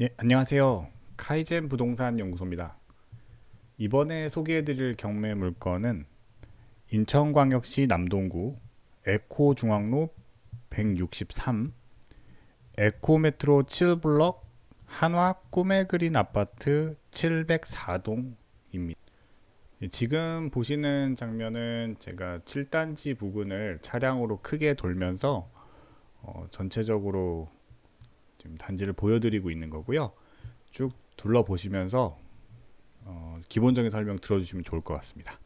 예, 안녕하세요. 카이젠 부동산 연구소입니다. 이번에 소개해드릴 경매 물건은 인천광역시 남동구 에코 중앙로 163 에코메트로 7블럭 한화 꿈의 그린 아파트 704동입니다. 예, 지금 보시는 장면은 제가 7단지 부근을 차량으로 크게 돌면서 어, 전체적으로 지금 단지를 보여드리고 있는 거고요. 쭉 둘러보시면서 어, 기본적인 설명 들어주시면 좋을 것 같습니다.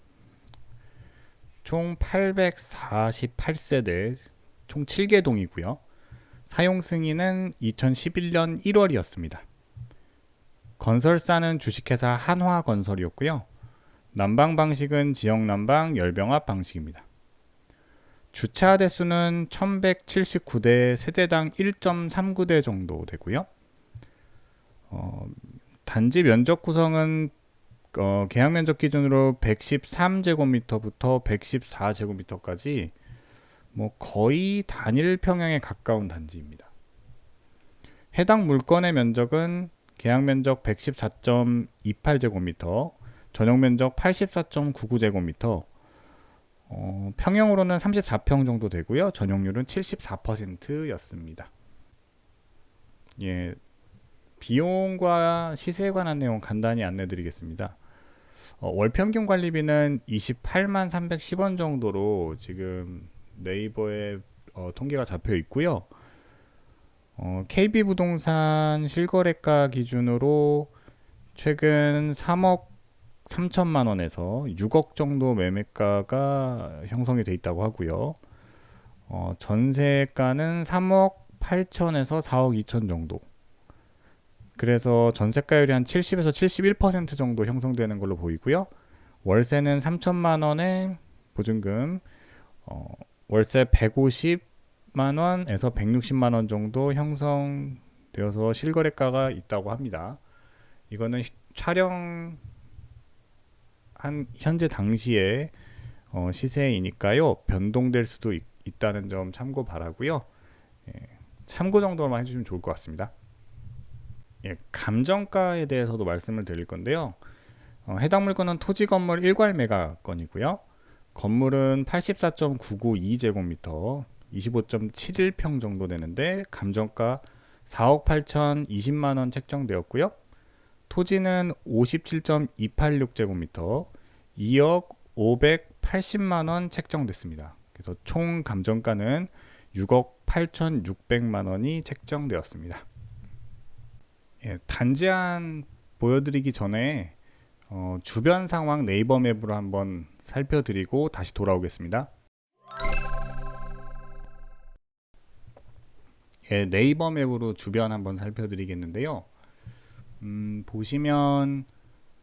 총 848세대, 총 7개 동이고요. 사용 승인은 2011년 1월이었습니다. 건설사는 주식회사 한화건설이었고요. 난방 방식은 지역 난방 열병합 방식입니다. 주차 대수는 1179대 세대당 1.39대 정도 되고요. 어, 단지 면적 구성은 어, 계약 면적 기준으로 113제곱미터부터 114제곱미터까지 뭐 거의 단일 평형에 가까운 단지입니다. 해당 물건의 면적은 계약 면적 114.28제곱미터, 전용 면적 84.99제곱미터, 어, 평형으로는 34평 정도 되고요. 전용률은 74%였습니다. 예, 비용과 시세에 관한 내용 간단히 안내드리겠습니다. 어, 월 평균 관리비는 28만 310원 정도로 지금 네이버에 어, 통계가 잡혀 있고요. 어, KB 부동산 실거래가 기준으로 최근 3억 3천만 원에서 6억 정도 매매가가 형성이 돼 있다고 하고요. 어, 전세가는 3억 8천에서 4억 2천 정도. 그래서 전세가율이 한 70에서 71% 정도 형성되는 걸로 보이고요. 월세는 3천만 원에 보증금, 어, 월세 150만 원에서 160만 원 정도 형성되어서 실거래가가 있다고 합니다. 이거는 촬영 한 현재 당시에 어, 시세이니까요 변동될 수도 있, 다는 점 참고 바라고요. 예, 참고 정도만 해주시면 좋을 것 같습니다. 예, 감정가에 대해서도 말씀을 드릴 건데요. 어, 해당 물건은 토지 건물 일괄 매가 건이고요. 건물은 84.992제곱미터, 25.71평 정도 되는데 감정가 4억 8천 20만 원 책정되었고요. 토지는 57.286제곱미터, 2억 580만 원 책정됐습니다. 그래서 총 감정가는 6억 8,600만 원이 책정되었습니다. 예, 단지안 보여드리기 전에 어, 주변 상황 네이버 맵으로 한번 살펴드리고 다시 돌아오겠습니다. 예, 네이버 맵으로 주변 한번 살펴드리겠는데요. 음, 보시면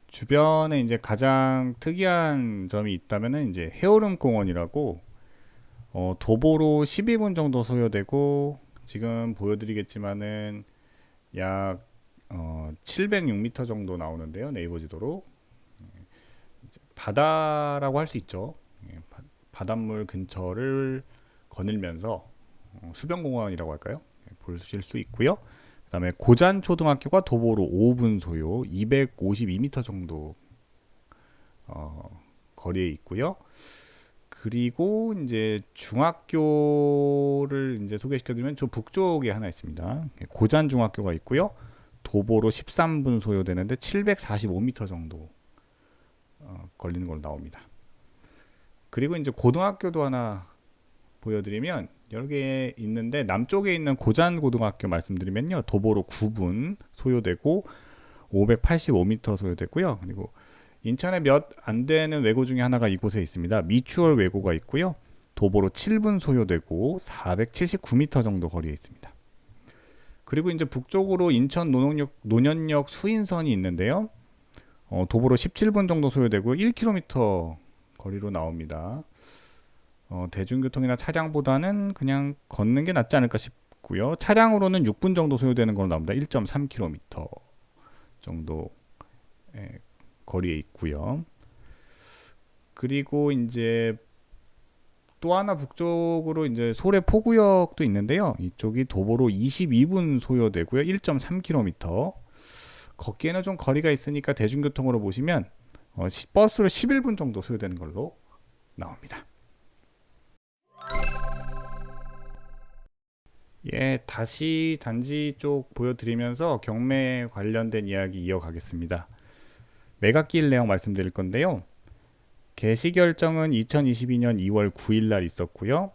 주변에 이제 가장 특이한 점이 있다면은 이제 해오름 공원이라고 어, 도보로 12분 정도 소요되고 지금 보여드리겠지만은 약 어, 706m 정도 나오는데요 네이버 지도로. 예, 바다라고 할 수 있죠. 예, 바닷물 근처를 거닐면서 어, 수변공원이라고 할까요? 예, 보실 수 있고요 그 다음에 고잔 초등학교가 도보로 5분 소요. 252m 정도 어, 거리에 있고요. 그리고 이제 중학교를 이제 소개시켜드리면 저 북쪽에 하나 있습니다. 고잔 중학교가 있고요. 도보로 13분 소요되는데 745m 정도 어, 걸리는 걸로 나옵니다. 그리고 이제 고등학교도 하나 보여드리면 여러 개 있는데 남쪽에 있는 고잔 고등학교 말씀드리면요 도보로 9분 소요되고 585m 소요됐고요. 그리고 인천에 몇 안 되는 외고 중에 하나가 이곳에 있습니다. 미추홀 외고가 있고요. 도보로 7분 소요되고 479m 정도 거리에 있습니다. 그리고 이제 북쪽으로 인천 노년역, 노년역 수인선이 있는데요. 어, 도보로 17분 정도 소요되고 1km 거리로 나옵니다. 어, 대중교통이나 차량보다는 그냥 걷는 게 낫지 않을까 싶고요. 차량으로는 6분 정도 소요되는 걸로 나옵니다. 1.3km 정도 예, 거리에 있고요. 그리고 이제 또 하나 북쪽으로 이제 소래 포구역도 있는데요. 이쪽이 도보로 22분 소요되고요. 1.3km. 걷기에는 좀 거리가 있으니까 대중교통으로 보시면 어, 시- 버스로 11분 정도 소요되는 걸로 나옵니다. 예, 다시 단지 쪽 보여드리면서 경매 관련된 이야기 이어가겠습니다. 매각기일 내용 말씀드릴 건데요. 개시 결정은 2022년 2월 2일 날 있었고요.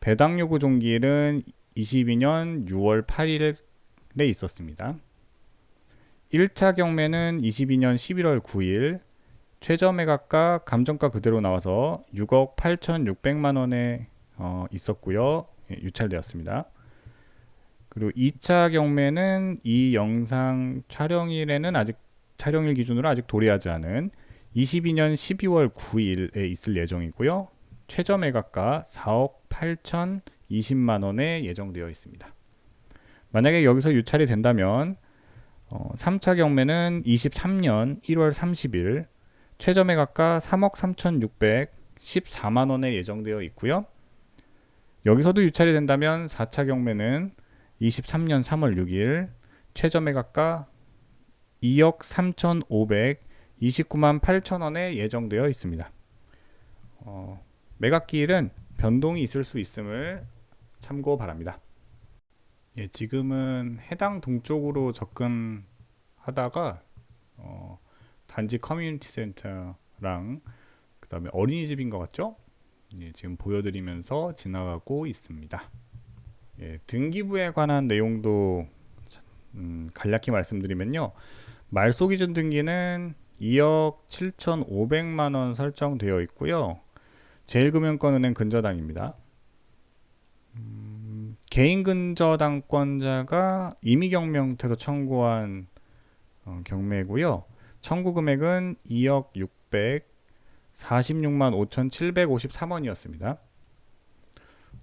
배당 요구 종기일은 22년 6월 8일에 있었습니다. 1차 경매는 22년 11월 9일 최저 매각가 감정가 그대로 나와서 6억 8,600만 원에 어, 있었고요. 예, 유찰되었습니다. 그리고 2차 경매는 이 영상 촬영일에는 아직 촬영일 기준으로 아직 도래하지 않은 22년 12월 9일에 있을 예정이고요. 최저 매각가 4억 8,020만 원에 예정되어 있습니다. 만약에 여기서 유찰이 된다면 어, 3차 경매는 23년 1월 30일 최저 매각가 3억 3,614만 원에 예정되어 있고요. 여기서도 유찰이 된다면 4차 경매는 23년 3월 6일 최저 매각가 2억 3,529만 8천 원에 예정되어 있습니다. 어, 매각기일은 변동이 있을 수 있음을 참고 바랍니다. 예, 지금은 해당 동쪽으로 접근하다가 어, 단지 커뮤니티 센터랑 그 다음에 어린이집인 것 같죠? 예, 지금 보여드리면서 지나가고 있습니다. 예, 등기부에 관한 내용도 음, 간략히 말씀드리면요. 말소 기준 등기는 2억 7,500만 원 설정되어 있고요. 제일금융권은행 근저당입니다. 음, 개인 근저당권자가 임의경매 형태로 청구한 어, 경매고요. 청구 금액은 2억 646만 5,753원이었습니다.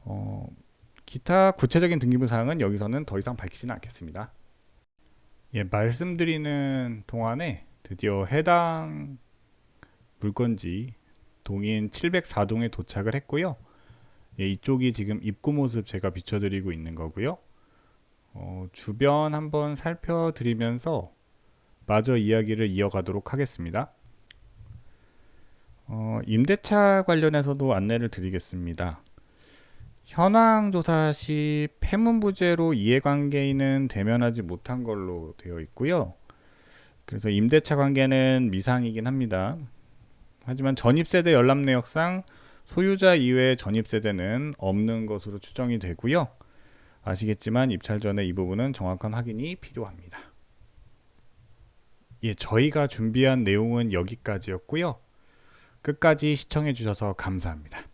어, 기타 구체적인 등기부 사항은 여기서는 더 이상 밝히지는 않겠습니다. 예, 말씀드리는 동안에 드디어 해당 물건지 동인 704동에 도착을 했고요. 예, 이쪽이 지금 입구 모습 제가 비춰드리고 있는 거고요. 어, 주변 한번 살펴드리면서 마저 이야기를 이어가도록 하겠습니다. 어, 임대차 관련해서도 안내를 드리겠습니다. 현황 조사 시 폐문부재로 이해관계인은 대면하지 못한 걸로 되어 있고요. 그래서 임대차 관계는 미상이긴 합니다. 하지만 전입세대 열람 내역상 소유자 이외의 전입세대는 없는 것으로 추정이 되고요. 아시겠지만 입찰 전에 이 부분은 정확한 확인이 필요합니다. 예, 저희가 준비한 내용은 여기까지였고요. 끝까지 시청해 주셔서 감사합니다.